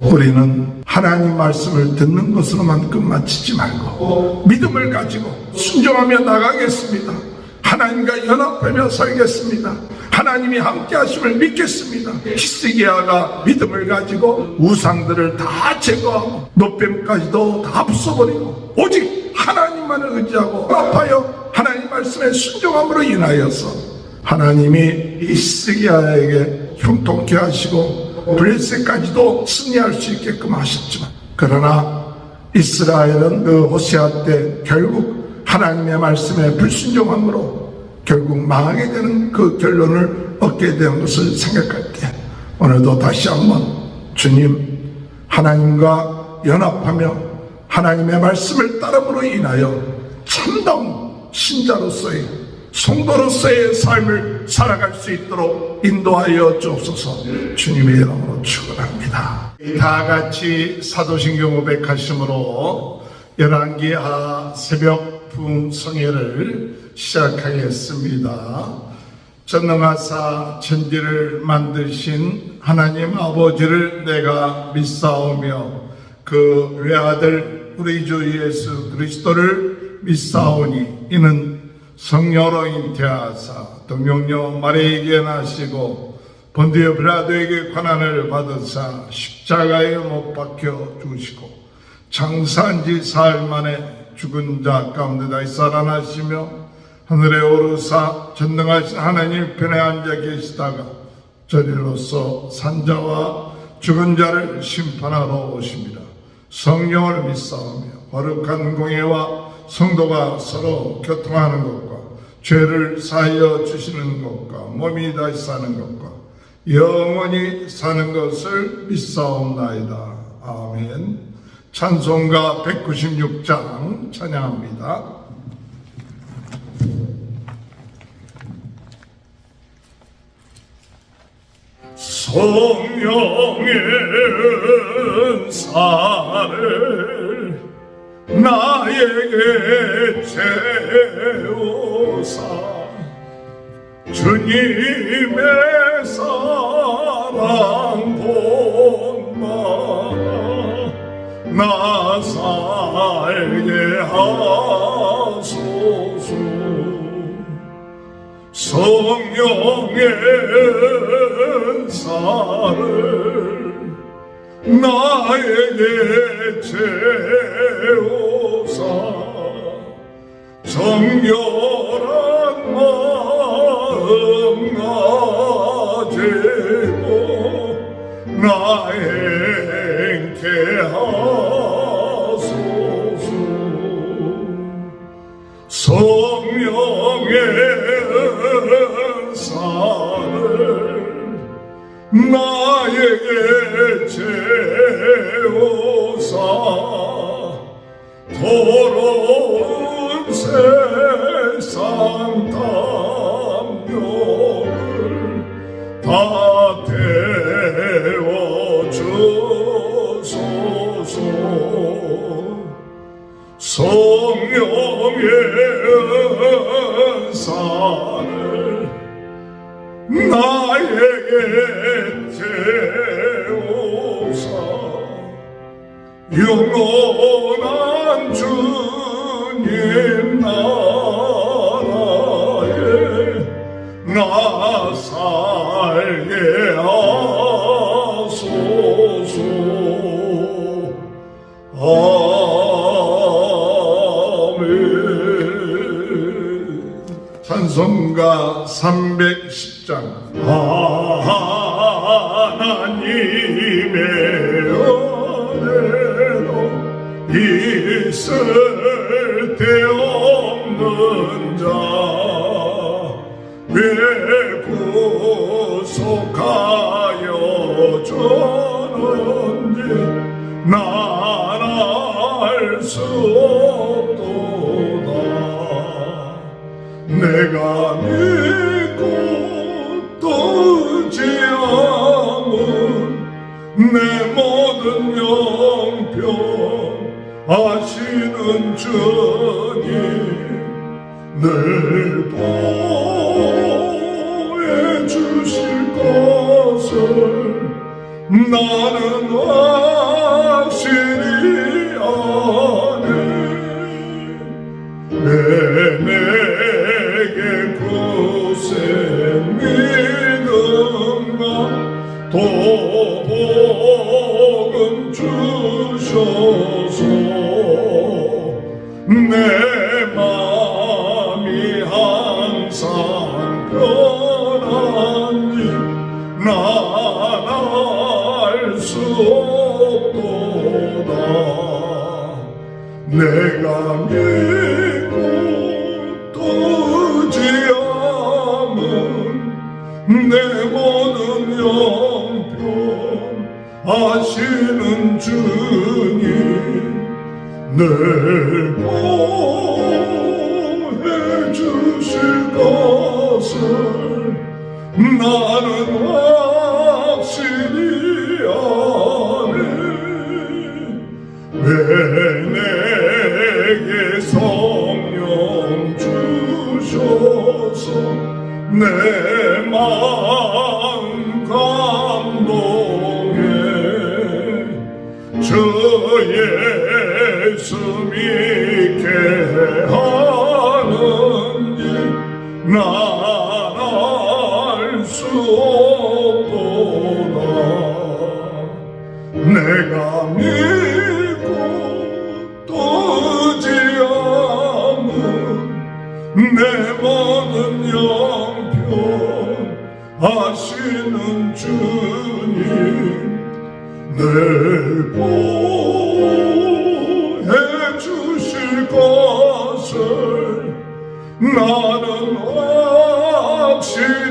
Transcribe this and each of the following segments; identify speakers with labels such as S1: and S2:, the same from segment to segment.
S1: 우리는 하나님 말씀을 듣는 것으로만 끝마치지 말고 믿음을 가지고 순종하며 나가겠습니다. 하나님과 연합하며 살겠습니다. 하나님이 함께 하심을 믿겠습니다. 히스기야가 믿음을 가지고 우상들을 다 제거하고 노뱀까지도 다 부숴버리고 오직 하나님만을 의지하고 합하여 하나님 말씀에 순종함으로 인하여서 하나님이 히스기야에게 형통케 하시고 블레셋까지도 승리할 수 있게끔 하셨지만 그러나 이스라엘은 그 호세아 때 결국 하나님의 말씀에 불순종함으로 결국 망하게 되는 그 결론을 얻게 되는 것을 생각할 때 오늘도 다시 한번 주님 하나님과 연합하며 하나님의 말씀을 따름으로 인하여 참다운 신자로서의 성도로서의 삶을 살아갈 수 있도록 인도하여 주옵소서 주님의 이름으로 축원합니다. 다 같이 사도신경 500하심으로 열왕기하 새벽 부흥성회를 시작하겠습니다. 전능하사 천지를 만드신 하나님 아버지를 내가 믿사오며 그 외아들 우리 주 예수 그리스도를 믿사오니 이는 성녀로 잉태하사 동명녀 마리에게 나시고 본디오 빌라도에게 관한을 받으사 십자가에 못 박혀 죽으시고 장사한 지 사흘 만에 죽은 자 가운데 다시 살아나시며 하늘에 오르사 전능하신 하나님 편에 앉아 계시다가 저리로서 산자와 죽은 자를 심판하러 오십니다. 성령을 믿사오며 거룩한 공예와 성도가 서로 교통하는 것과 죄를 사하여 주시는 것과 몸이 다시 사는 것과 영원히 사는 것을 믿사옵나이다. 아멘. 찬송가 196장 찬양합니다. 성령의 은사를 나에게 채우사. 주님의 사랑 본마 나 살게 하소서. 성령의 은사를 나에게 채우사 정결한 마음 가지고 나 행케 하소서. 성령의 은사를 나에게 채우사. 더러 운세 310장. 하나님의 은혜로 있을 데 없는 자왜 구속하여 주는지 난알수 없도다. 내가 믿 아시는 주님 늘 보호해 주실 것을 나는 확실히 아네. 보해 주실 것을 나는 확실히 아네 왜 내게 성령 주셔서 내 마음 감 예수 믿게 하는지 난알수 없도다 내가 믿고 또 의지함은 내 모든 영평 아시는 주님 늘보 나는 확실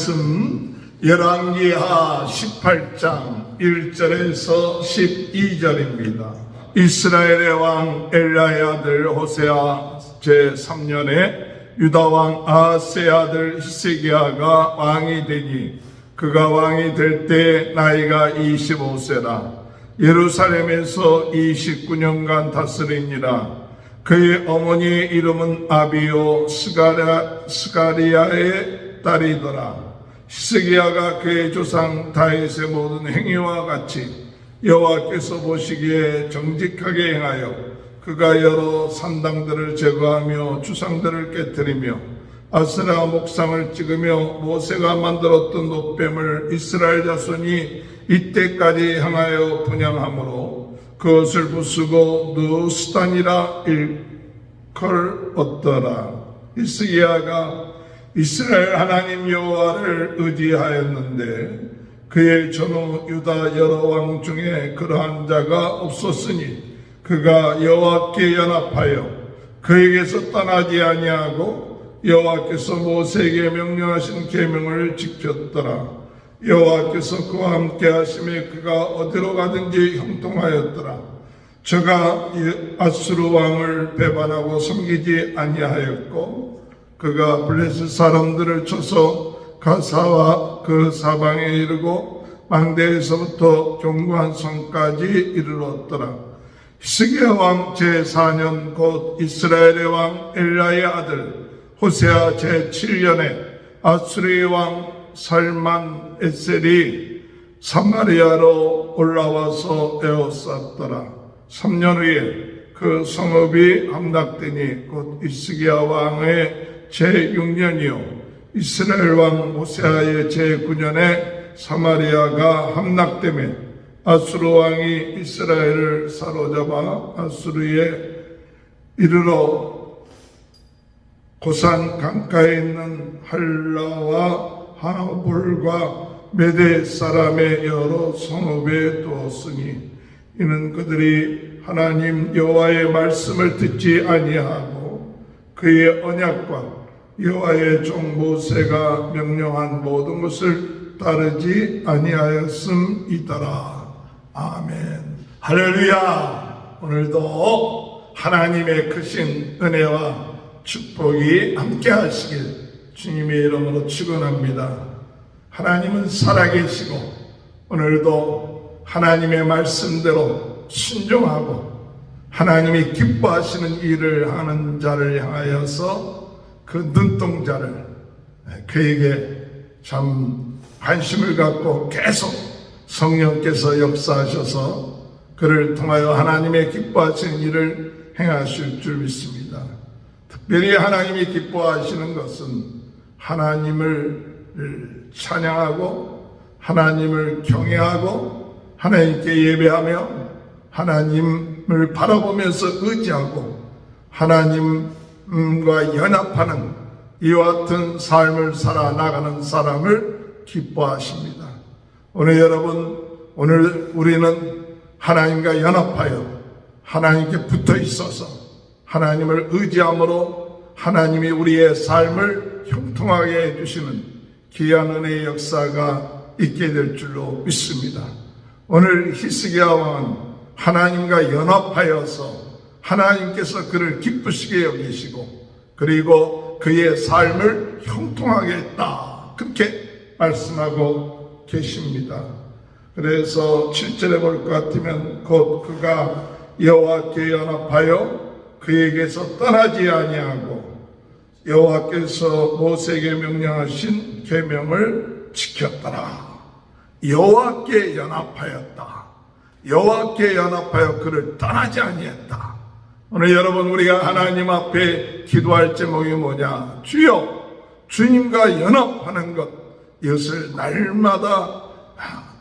S1: 말씀 열왕기하 18장 1절에서 12절입니다. 이스라엘의 왕 엘라의 아들 호세아 제3년에 유다 왕 아하스의 아들 히스기야가 왕이 되니 그가 왕이 될 때 나이가 25세라 예루살렘에서 29년간 다스리니라 그의 어머니의 이름은 아비오 스가리아의 딸이더라. 히스기야가 그의 조상 다윗의 모든 행위와 같이 여호와께서 보시기에 정직하게 행하여 그가 여러 산당들을 제거하며 주상들을 깨뜨리며 아스라 목상을 찍으며 모세가 만들었던 노뱀을 이스라엘 자손이 이때까지 향하여 분양하므로 그것을 부수고 누스단이라 일컬 얻더라. 이스기야가 이스라엘 하나님 여호와를 의지하였는데 그의 전후 유다 여러 왕 중에 그러한 자가 없었으니 그가 여호와께 연합하여 그에게서 떠나지 아니하고 여호와께서 모세에게 명령하신 계명을 지켰더라. 여호와께서 그와 함께 하심에 그가 어디로 가든지 형통하였더라. 저가 이 아수르 왕을 배반하고 섬기지 아니하였고 그가 블레스 사람들을 쳐서 가사와 그 사방에 이르고 망대에서부터 견고한 성까지 이르렀더라. 히스기야 왕 제4년 곧 이스라엘의 왕 엘라의 아들 호세아 제7년에 아수르의 왕 살만 에셀이 사마리아로 올라와서 에워쌌더라. 3년 후에 그 성읍이 함락되니 곧 이스기야 왕의 제6년이요. 이스라엘 왕 호세아의 제9년에 사마리아가 함락되며 아수르 왕이 이스라엘을 사로잡아 아수르에 이르러 고산 강가에 있는 한라와 하볼과 메대 사람의 여러 성읍에 두었으니 이는 그들이 하나님 여호와의 말씀을 듣지 아니하고 그의 언약과 여호와의 종 모세가 명령한 모든 것을 따르지 아니하였음이더라. 아멘. 할렐루야. 오늘도 하나님의 크신 은혜와 축복이 함께 하시길 주님의 이름으로 축원합니다. 하나님은 살아계시고 오늘도 하나님의 말씀대로 순종하고 하나님이 기뻐하시는 일을 하는 자를 향하여서 그 눈동자를 그에게 참 관심을 갖고 계속 성령께서 역사하셔서 그를 통하여 하나님의 기뻐하시는 일을 행하실 줄 믿습니다. 특별히 하나님이 기뻐하시는 것은 하나님을 찬양하고 하나님을 경외하고 하나님께 예배하며 하나님을 바라보면서 의지하고 하나님 과 연합하는 이와 같은 삶을 살아나가는 사람을 기뻐하십니다. 오늘 여러분, 오늘 우리는 하나님과 연합하여 하나님께 붙어 있어서 하나님을 의지함으로 하나님이 우리의 삶을 형통하게 해주시는 귀한 은혜의 역사가 있게 될 줄로 믿습니다. 오늘 히스기야 왕은 하나님과 연합하여서 하나님께서 그를 기쁘시게 여기시고 그리고 그의 삶을 형통하게 했다. 그렇게 말씀하고 계십니다. 그래서 7절에 볼 것 같으면 곧 그가 여호와께 연합하여 그에게서 떠나지 아니하고 여호와께서 모세에게 명령하신 계명을 지켰더라. 여호와께 연합하였다. 여호와께 연합하여 그를 떠나지 아니했다. 오늘 여러분 우리가 하나님 앞에 기도할 제목이 뭐냐? 주여 주님과 연합하는 것 이것을 날마다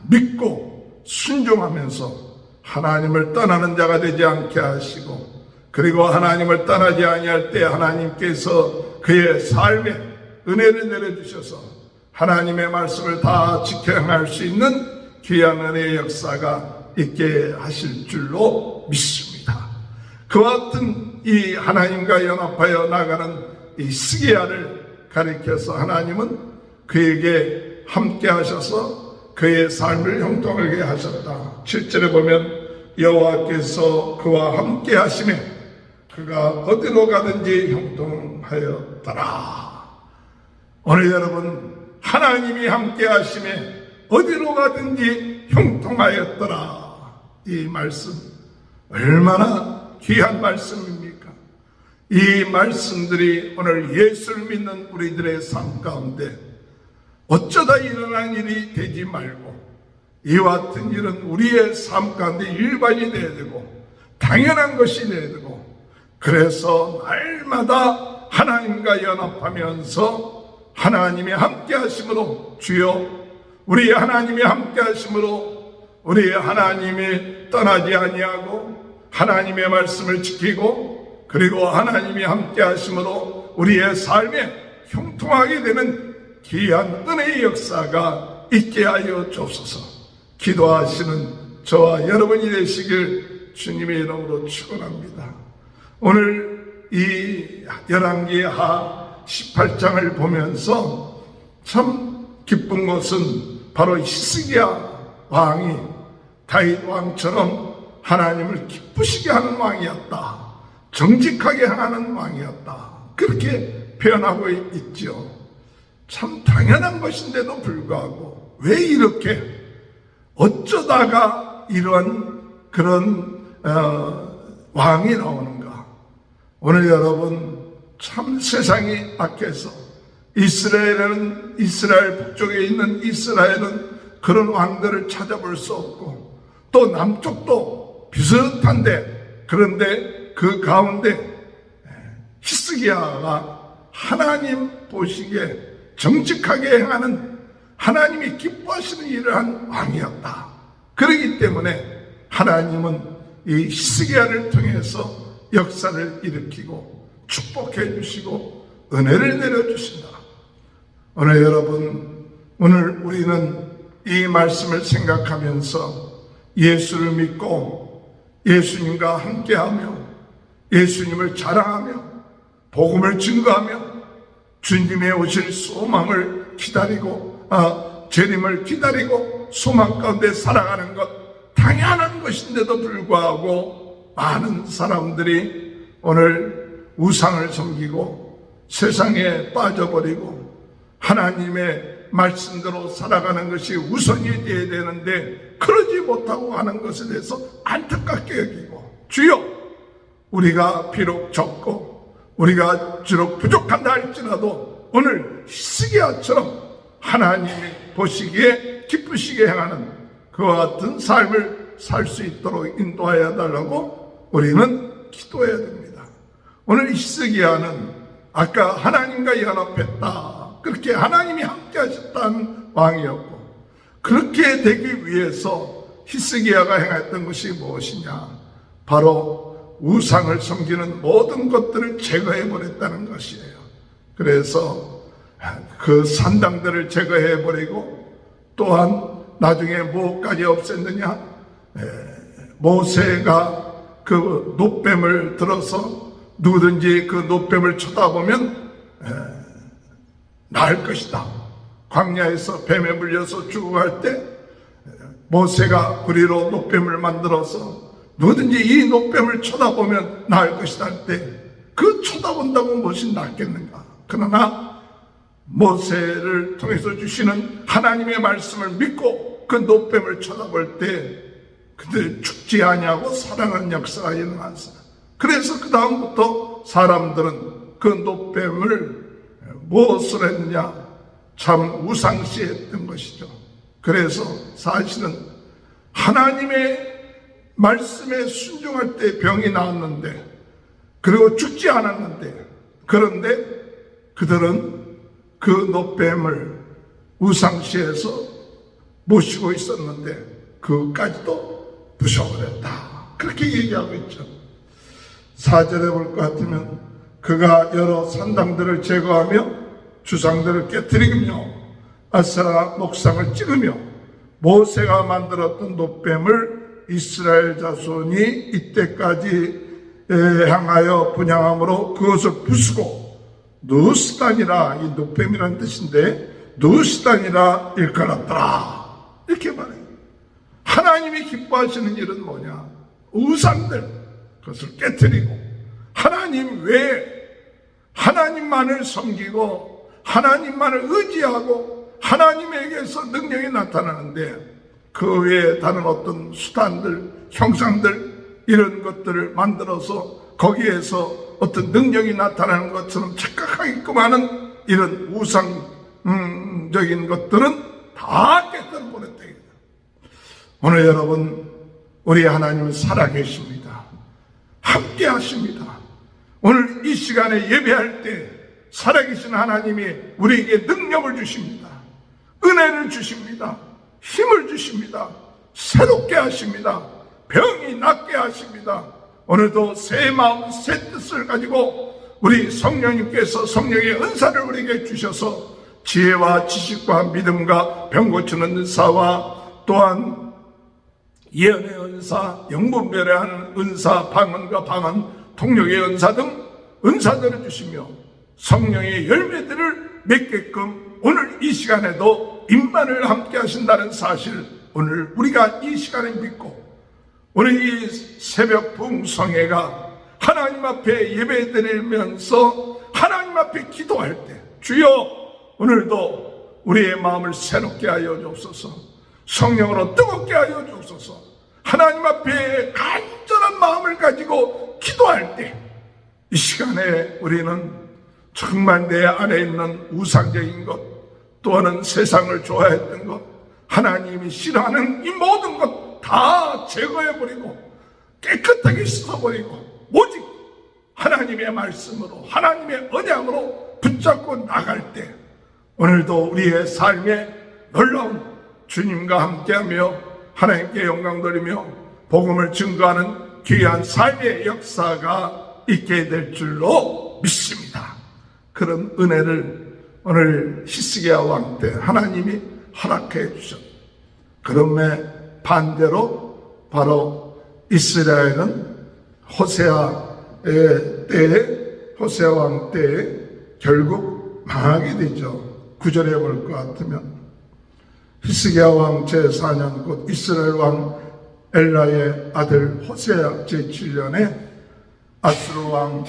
S1: 믿고 순종하면서 하나님을 떠나는 자가 되지 않게 하시고 그리고 하나님을 떠나지 아니할 때 하나님께서 그의 삶에 은혜를 내려주셔서 하나님의 말씀을 다 지켜 행할 수 있는 귀한 은혜의 역사가 있게 하실 줄로 믿습니다. 그와 같은 이 하나님과 연합하여 나가는 이 스기야를 가리켜서 하나님은 그에게 함께 하셔서 그의 삶을 형통하게 하셨다. 7절에 보면 여호와께서 그와 함께 하심에 그가 어디로 가든지 형통하였더라. 오늘 여러분 하나님이 함께 하심에 어디로 가든지 형통하였더라. 이 말씀 얼마나 귀한 말씀입니까? 이 말씀들이 오늘 예수를 믿는 우리들의 삶 가운데 어쩌다 일어난 일이 되지 말고 이와 같은 일은 우리의 삶 가운데 일반이 되어야 되고 당연한 것이 되어야 되고 그래서 날마다 하나님과 연합하면서 하나님의 함께 하심으로 주여 우리 하나님의 함께 하심으로 우리 하나님이 떠나지 아니하고 하나님의 말씀을 지키고 그리고 하나님이 함께 하심으로 우리의 삶에 형통하게 되는 귀한 은혜의 역사가 있게 하여 주옵소서 기도하시는 저와 여러분이 되시길 주님의 이름으로 축원합니다. 오늘 이 열왕기 하 18장을 보면서 참 기쁜 것은 바로 히스기야 왕이 다윗 왕처럼 하나님을 기쁘시게 하는 왕이었다. 정직하게 하는 왕이었다. 그렇게 표현하고 있죠. 참 당연한 것인데도 불구하고 왜 이렇게 어쩌다가 이런 그런 어, 왕이 나오는가? 오늘 여러분 참 세상이 악해서 이스라엘은 이스라엘 북쪽에 있는 이스라엘은 그런 왕들을 찾아볼 수 없고 또 남쪽도 비슷한데 그런데 그 가운데 히스기야가 하나님 보시기에 정직하게 행하는 하나님이 기뻐하시는 일을 한 왕이었다. 그러기 때문에 하나님은 이 히스기야를 통해서 역사를 일으키고 축복해 주시고 은혜를 내려 주신다. 오늘 여러분 오늘 우리는 이 말씀을 생각하면서 예수를 믿고 예수님과 함께하며 예수님을 자랑하며 복음을 증거하며 주님의 오실 소망을 기다리고 아, 재림을 기다리고 소망 가운데 살아가는 것 당연한 것인데도 불구하고 많은 사람들이 오늘 우상을 섬기고 세상에 빠져버리고 하나님의 말씀대로 살아가는 것이 우선이 되어야 되는데 그러지 못하고 하는 것에 대해서 안타깝게 여기고 주여 우리가 비록 적고 우리가 비록 부족한다 할지라도 오늘 히스기야처럼 하나님이 보시기에 기쁘시게 행하는 그와 같은 삶을 살 수 있도록 인도하여 달라고 우리는 기도해야 됩니다. 오늘 히스기야는 아까 하나님과 연합했다. 그렇게 하나님이 함께 하셨다는 왕이었고 그렇게 되기 위해서 히스기야가 행했던 것이 무엇이냐? 바로 우상을 섬기는 모든 것들을 제거해 버렸다는 것이에요. 그래서 그 산당들을 제거해 버리고 또한 나중에 뭐까지 없앴느냐? 에, 모세가 그 노뱀을 들어서 누구든지 그 노뱀을 쳐다보면 에, 나을 것이다. 광야에서 뱀에 물려서 죽어갈 때 모세가 구리로 노뱀을 만들어서 누구든지 이 노뱀을 쳐다보면 나을 것이다 할 때 그 쳐다본다고 무엇이 낫겠는가? 그러나 모세를 통해서 주시는 하나님의 말씀을 믿고 그 노뱀을 쳐다볼 때 그들 죽지 아니하고 살아가는 역사가 일어났어요. 그래서 그 다음부터 사람들은 그 노뱀을 무엇을 했느냐? 참 우상시했던 것이죠. 그래서 사실은 하나님의 말씀에 순종할 때 병이 나았는데 그리고 죽지 않았는데 그런데 그들은 그 노뱀을 우상시해서 모시고 있었는데 그까지도 부셔버렸다. 그렇게 얘기하고 있죠. 사절에 볼 것 같으면 그가 여러 산당들을 제거하며 주상들을 깨뜨리며 아스라 목상을 찍으며 모세가 만들었던 노뱀을 이스라엘 자손이 이때까지 향하여 분양함으로 그것을 부수고 누스단이라 이 노뱀이라는 뜻인데 누스단이라 일컬었더라 이렇게 말해요. 하나님이 기뻐하시는 일은 뭐냐? 우상들 그것을 깨뜨리고 하나님 외에 하나님만을 섬기고 하나님만을 의지하고 하나님에게서 능력이 나타나는데 그 외에 다른 어떤 수단들, 형상들 이런 것들을 만들어서 거기에서 어떤 능력이 나타나는 것처럼 착각하게끔 하는 이런 우상적인 것들은 다 깨뜨려 버렸다. 오늘 여러분 우리 하나님은 살아계십니다. 함께 하십니다. 오늘 이 시간에 예배할 때 살아계신 하나님이 우리에게 능력을 주십니다. 은혜를 주십니다. 힘을 주십니다. 새롭게 하십니다. 병이 낫게 하십니다. 오늘도 새 마음, 새 뜻을 가지고 우리 성령님께서 성령의 은사를 우리에게 주셔서 지혜와 지식과 믿음과 병 고치는 은사와 또한 예언의 은사, 영분별의 하는 은사, 방언과 방언, 통역의 은사 등 은사들을 주시며 성령의 열매들을 맺게끔 오늘 이 시간에도 임만을 함께 하신다는 사실 오늘 우리가 이 시간에 믿고 오늘 이 새벽 풍성회가 하나님 앞에 예배 드리면서 하나님 앞에 기도할 때 주여 오늘도 우리의 마음을 새롭게 하여 주옵소서. 성령으로 뜨겁게 하여 주옵소서. 하나님 앞에 간절한 마음을 가지고 기도할 때 이 시간에 우리는 정말 내 안에 있는 우상적인 것 또는 세상을 좋아했던 것 하나님이 싫어하는 이 모든 것 다 제거해버리고 깨끗하게 씻어버리고 오직 하나님의 말씀으로 하나님의 언약으로 붙잡고 나갈 때 오늘도 우리의 삶에 놀라운 주님과 함께하며 하나님께 영광 돌리며 복음을 증거하는 귀한 삶의 역사가 있게 될 줄로 믿습니다. 그런 은혜를 오늘 히스기야 왕 때 하나님이 허락해 주셨. 그럼에 반대로 바로 이스라엘은 호세아의 때에 호세아 왕 때에 결국 망하게 되죠. 구절해 볼 것 같으면 히스기야 왕 제4년 곧 이스라엘 왕 엘라의 아들 호세아 제7년에 아수르 왕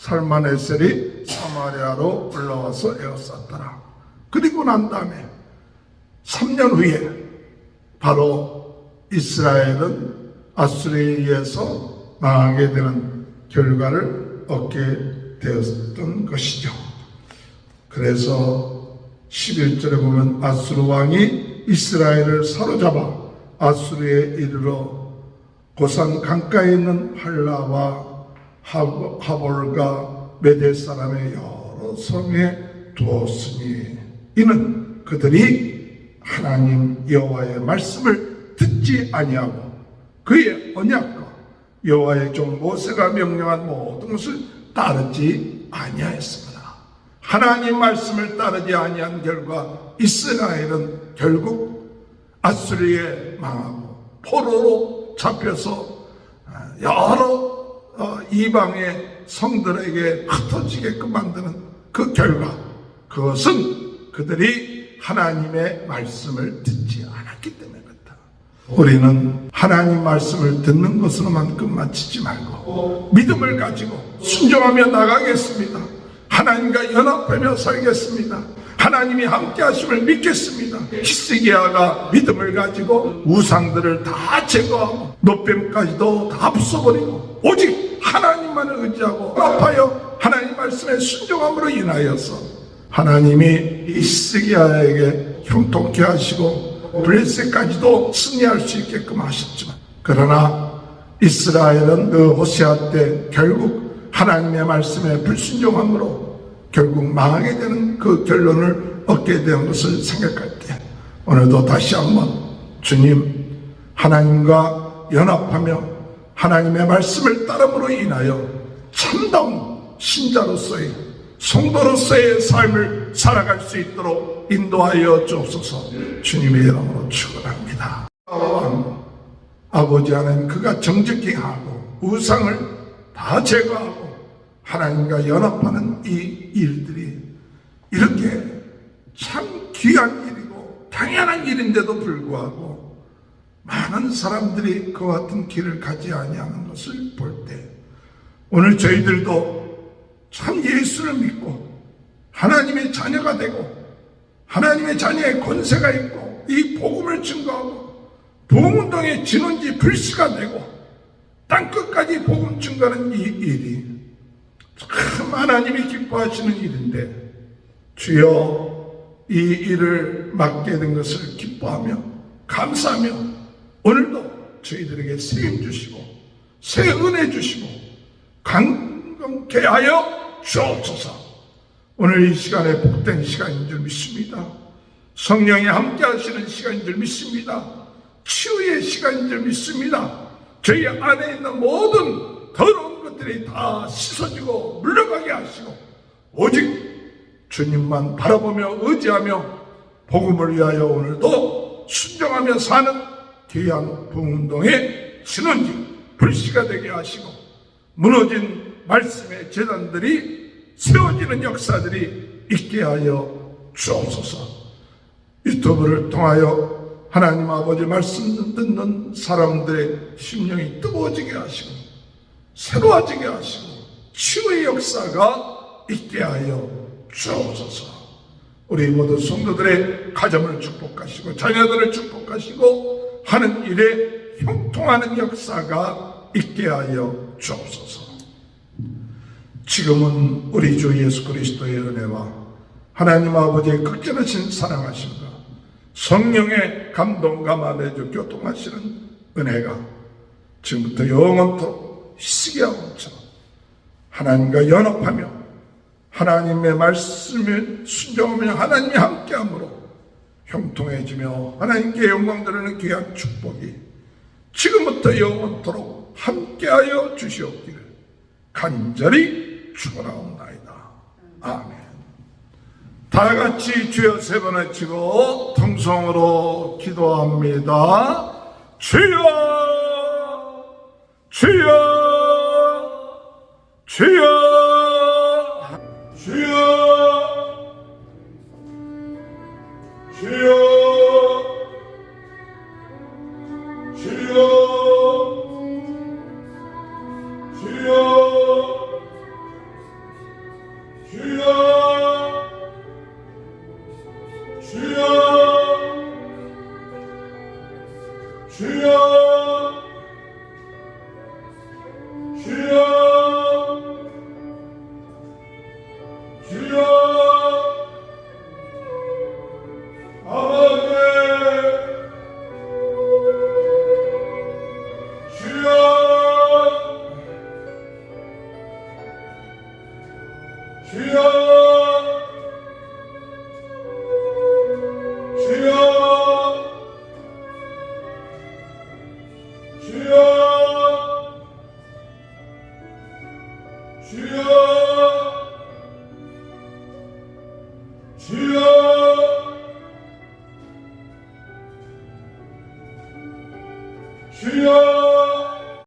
S1: 살마네셀이 사마리아로 올라와서 에워쌌더라. 그리고 난 다음에 3년 후에 바로 이스라엘은 아수르에 의해서 망하게 되는 결과를 얻게 되었던 것이죠. 그래서 11절에 보면 아수르 왕이 이스라엘을 사로잡아 아수르에 이르러 고산 강가에 있는 할라와 하볼과 메대 사람의 여러 성에 두었으니 이는 그들이 하나님 여호와의 말씀을 듣지 아니하고 그의 언약과 여호와의 종 모세가 명령한 모든 것을 따르지 아니하였습니다. 하나님 말씀을 따르지 아니한 결과 이스라엘은 결국 아수리에 망하고 포로로 잡혀서 여러 어, 이방의 성들에게 흩어지게끔 만드는 그 결과 그것은 그들이 하나님의 말씀을 듣지 않았기 때문에 그렇다. 우리는 하나님 말씀을 듣는 것으로만 끝마치지 말고 믿음을 가지고 순종하며 나가겠습니다. 하나님과 연합하며 살겠습니다. 하나님이 함께 하심을 믿겠습니다. 히스기야가 믿음을 가지고 우상들을 다 제거하고 노뱀까지도 다 부숴버리고 오직 하나님만을 의지하고 아파요. 하나님 말씀에 순종함으로 인하여서 하나님이 히스기야에게 형통케 하시고 블레셋까지도 승리할 수 있게끔 하셨지만 그러나 이스라엘은 그 호세아 때 결국 하나님의 말씀에 불순종함으로 결국 망하게 되는 그 결론을 얻게 된 것을 생각할 때 오늘도 다시 한번 주님 하나님과 연합하며 하나님의 말씀을 따름으로 인하여 참다운 신자로서의 성도로서의 삶을 살아갈 수 있도록 인도하여 주옵소서 주님의 이름으로 축원합니다. 왕 아버지 하나님 그가 정직히 하고 우상을 다 제거하고 하나님과 연합하는 이 일들이 이렇게 참 귀한 일이고 당연한 일인데도 불구하고 많은 사람들이 그 같은 길을 가지 아니하는 것을 볼 때 오늘 저희들도 참 예수를 믿고 하나님의 자녀가 되고 하나님의 자녀의 권세가 있고 이 복음을 증거하고 복음운동의 진원지 불씨가 되고 땅끝까지 복음 증거하는 이 일이 참 하나님이 기뻐하시는 일인데 주여 이 일을 맡게 된 것을 기뻐하며 감사하며 오늘도 저희들에게 세임 주시고 새 은혜 주시고 강건케 하여 주옵소서. 오늘 이 시간에 복된 시간인 줄 믿습니다. 성령이 함께 하시는 시간인 줄 믿습니다. 치유의 시간인 줄 믿습니다. 저희 안에 있는 모든 더러운 것들이 다 씻어지고 물러가게 하시고 오직 주님만 바라보며 의지하며 복음을 위하여 오늘도 순종하며 사는 귀한 부운동의 신원지 불씨가 되게 하시고 무너진 말씀의 재단들이 세워지는 역사들이 있게 하여 주옵소서 유튜브를 통하여 하나님 아버지 말씀 듣는 사람들의 심령이 뜨거워지게 하시고 새로워지게 하시고 치유의 역사가 있게 하여 주옵소서. 우리 모든 성도들의 가정을 축복하시고 자녀들을 축복하시고 하는 일에 형통하는 역사가 있게 하여 주옵소서. 지금은 우리 주 예수 그리스도의 은혜와 하나님 아버지의 극진하신 사랑하심과 성령의 감동과 만해주 교통하시는 은혜가 지금부터 영원토록 희시기하고처럼 하나님과 연합하며 하나님의 말씀을 순종하며 하나님이 함께함으로 형통해지며 하나님께 영광 드리는 귀한 축복이 지금부터 영원토록 함께하여 주시옵기를 간절히 축원하옵나이다. 아멘. 다 같이 주여 세 번 외치고 통성으로 기도합니다. 주여, 주여, 주여, 주여